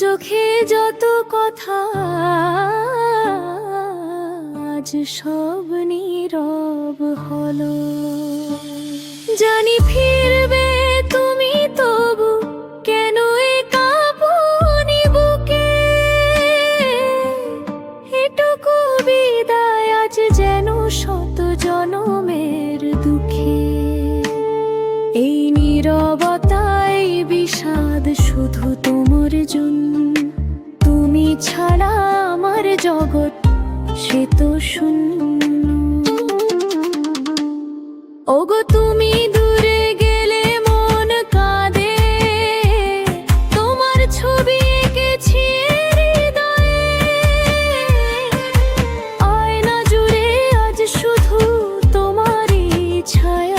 চোখে যত কথা আজ সব নীরব হলো। জানি ফিরবে শূন্য। ওগো তুমি দূরে গেলে মন তোমার ছবি আয়না জুড়ে আজ শুধু তোমারই ছায়া।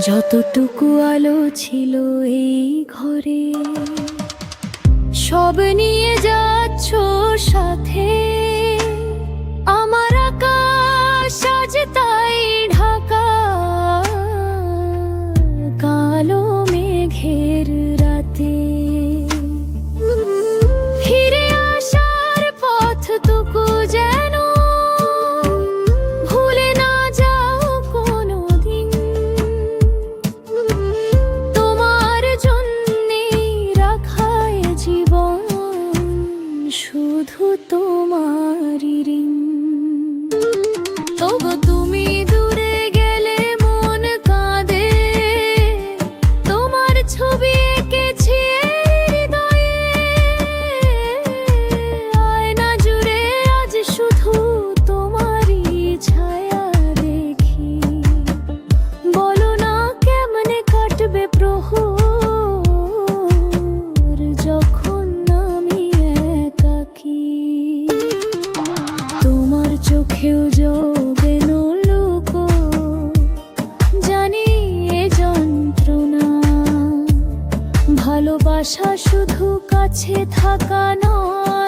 যতটুকু আলো ছিল এই ঘরে সব নিয়ে যাচ্ছ সাথে। শুধু তোমারই লুকো জানি এ যন্ত্রণা। ভালোবাসা শুধু কাছে থাকা নয়